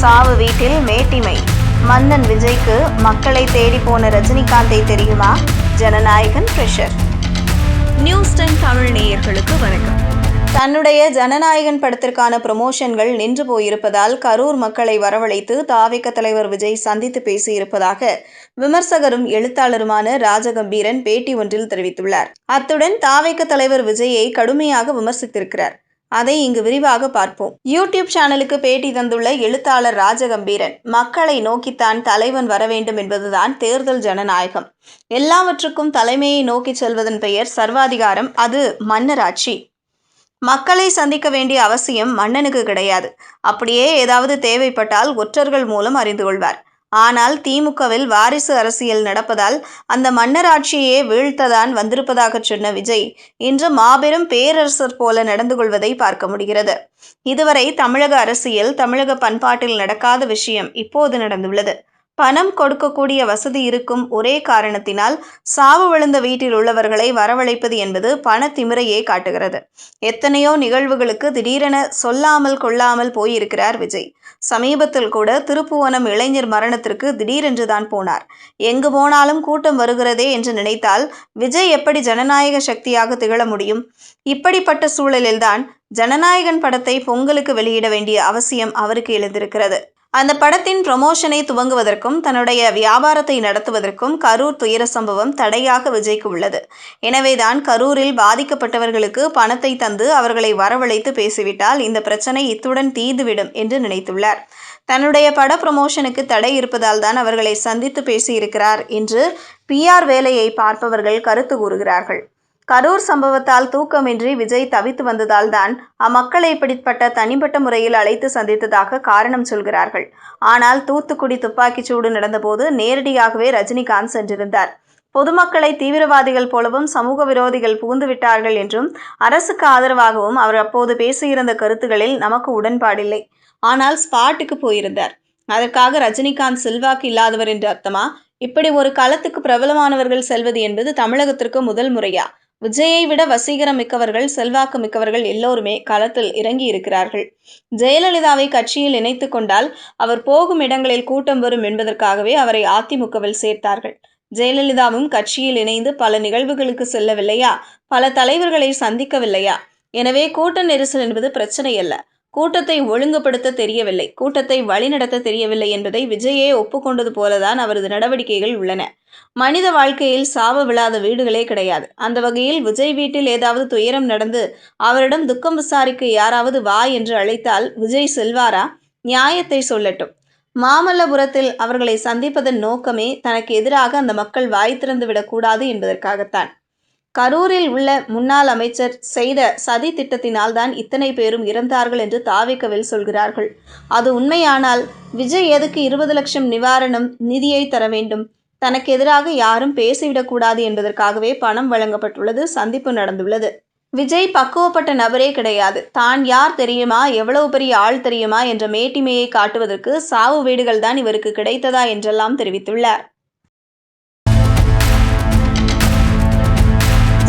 சாவு வீட்டில் மேட்டிமை. மன்னன் விஜய்க்கு மக்களை தேடி போன ரஜினிகாந்தை தெரியுமா? ஜனநாயகன் ப்ரெஷர் நியூஸ் டென் தமிழ் நேயர்களுக்கு வணக்கம். தன்னுடைய ஜனநாயகன் படத்திற்கான ப்ரமோஷன்கள் நின்று போயிருப்பதால் கரூர் மக்களை வரவழைத்து தாவிக தலைவர் விஜய் சந்தித்து பேசியிருப்பதாக விமர்சகரும் எழுத்தாளருமான ராஜகம்பீரன் பேட்டி ஒன்றில் தெரிவித்துள்ளார். அத்துடன் தாவிக தலைவர் விஜயை கடுமையாக விமர்சித்திருக்கிறார். அதை இங்கு விரிவாக பார்ப்போம். யூடியூப் சேனலுக்கு பேட்டி தந்துள்ள எழுத்தாளர் ராஜகம்பீரன் மக்களை நோக்கித்தான் தலைவன் வர வேண்டும் என்பதுதான் தேர்தல் ஜனநாயகம். எல்லாவற்றுக்கும் தலைமையை நோக்கிச் செல்வதன் பெயர் சர்வாதிகாரம் அது மன்னராட்சி. மக்களை சந்திக்க வேண்டிய அவசியம் மன்னனுக்கு கிடையாது. அப்படியே ஏதாவது தேவைப்பட்டால் ஒற்றர்கள் மூலம் அறிந்து கொள்வார். ஆனால் திமுகவில் வாரிசு அரசியல் நடப்பதால் அந்த மன்னர் ஆட்சியே வீழ்த்ததான் வந்திருப்பதாக சொன்ன விஜய் இன்று மாபெரும் பேரரசர் போல நடந்து கொள்வதை பார்க்க முடிகிறது. இதுவரை தமிழக அரசியல் தமிழக பண்பாட்டில் நடக்காத விஷயம் இப்போது நடந்துள்ளது. பணம் கொடுக்கக்கூடிய வசதி இருக்கும் ஒரே காரணத்தினால் சாவு விழுந்த வீட்டில் உள்ளவர்களை வரவழைப்பது என்பது பண திமிரையே காட்டுகிறது. எத்தனையோ நிகழ்வுகளுக்கு திடீரென சொல்லாமல் கொள்ளாமல் போயிருக்கிறார் விஜய். சமீபத்தில் கூட திருப்புவனம் இளைஞர் மரணத்திற்கு திடீரென்றுதான் போனார். எங்கு போனாலும் கூட்டம் வருகிறதே என்று நினைத்தால் விஜய் எப்படி ஜனநாயக சக்தியாக திகழ முடியும்? இப்படிப்பட்ட சூழலில்தான் ஜனநாயகன் படத்தை பொங்கலுக்கு வெளியிட வேண்டிய அவசியம் அவருக்கு எழுந்திருக்கிறது. அந்த படத்தின் ப்ரமோஷனை துவங்குவதற்கும் தன்னுடைய வியாபாரத்தை நடத்துவதற்கும் கரூர் துயர சம்பவம் தடையாக விஜய்க்கு உள்ளது. எனவேதான் கரூரில் பாதிக்கப்பட்டவர்களுக்கு பணத்தை தந்து அவர்களை வரவழைத்து பேசிவிட்டால் இந்த பிரச்சனை இத்துடன் தீர்ந்துவிடும் என்று நினைத்துள்ளார். தன்னுடைய பட ப்ரமோஷனுக்கு தடை இருப்பதால் தான் அவர்களை சந்தித்து பேசியிருக்கிறார் என்று பிஆர் வேலையை பார்ப்பவர்கள் கருத்து கூறுகிறார்கள். கரூர் சம்பவத்தால் தூக்கமின்றி விஜய் தவித்து வந்ததால் தான் அம்மக்களை இப்படிப்பட்ட தனிப்பட்ட முறையில் அழைத்து சந்தித்ததாக காரணம் சொல்கிறார்கள். ஆனால் தூத்துக்குடி துப்பாக்கிச் சூடு நடந்தபோது நேரடியாகவே ரஜினிகாந்த் சென்றிருந்தார். பொதுமக்களை தீவிரவாதிகள் போலவும் சமூக விரோதிகள் புகுந்து விட்டார்கள் என்றும் அரசுக்கு ஆதரவாகவும் அவர் அப்போது பேசியிருந்த கருத்துகளில் நமக்கு உடன்பாடில்லை. ஆனால் ஸ்பாட்டுக்கு போயிருந்தார். அதற்காக ரஜினிகாந்த் செல்வாக்கு இல்லாதவர் என்று அர்த்தமா? இப்படி ஒரு களத்துக்கு பிரபலமானவர்கள் செல்வது என்பது தமிழகத்திற்கு முதல் முறையா? விஜயை விட வசீகரம் மிக்கவர்கள் செல்வாக்கு மிக்கவர்கள் எல்லோருமே களத்தில் இறங்கி இருக்கிறார்கள் ஜெயலலிதாவை கட்சியில் இணைத்து கொண்டால் அவர் போகும் இடங்களில் கூட்டம் வரும் என்பதற்காகவே அவரை அதிமுகவில் சேர்த்தார்கள். ஜெயலலிதாவும் கட்சியில் இணைந்து பல நிகழ்வுகளுக்கு செல்லவில்லையா? பல தலைவர்களை சந்திக்கவில்லையா? எனவே கூட்ட நெரிசல் என்பது பிரச்சனை அல்ல கூட்டத்தை ஒழுங்குபடுத்த தெரியவில்லை. கூட்டத்தை வழிநடத்த தெரியவில்லை என்பதை விஜயே ஒப்புக்கொண்டது போலதான் அவரது நடவடிக்கைகள் உள்ளன. மனித வாழ்க்கையில் சாவ விழாத வீடுகளே கிடையாது. அந்த வகையில் விஜய் வீட்டில் ஏதாவது துயரம் நடந்து அவரிடம் துக்கம் விசாரிக்க யாராவது வா என்று அழைத்தால் விஜய் செல்வாரா? நியாயத்தை சொல்லட்டும். மாமல்லபுரத்தில் அவர்களை சந்திப்பதன் நோக்கமே தனக்கு எதிராக அந்த மக்கள் வாய் திறந்து விடக்கூடாது என்பதற்காகத்தான். கரூரில் உள்ள முன்னாள் அமைச்சர் செய்த சதி திட்டத்தினால் தான் இத்தனை பேரும் இறந்தார்கள் என்று தாவிக்கவில் சொல்கிறார்கள். அது உண்மையானால் விஜய் எதுக்கு இருபது லட்சம் நிவாரணம் நிதியை தர வேண்டும்? தனக்கு எதிராக யாரும் பேசிவிடக்கூடாது என்பதற்காகவே பணம் வழங்கப்பட்டுள்ளது சந்திப்பு நடந்துள்ளது. விஜய் பக்குவப்பட்ட நபரே கிடையாது. தான் யார் தெரியுமா? எவ்வளவு பெரிய ஆள் தெரியுமா? என்ற மேட்டிமையை காட்டுவதற்கு சாவு வீடுகள் தான் இவருக்கு கிடைத்ததா என்றெல்லாம் தெரிவித்துள்ளார்.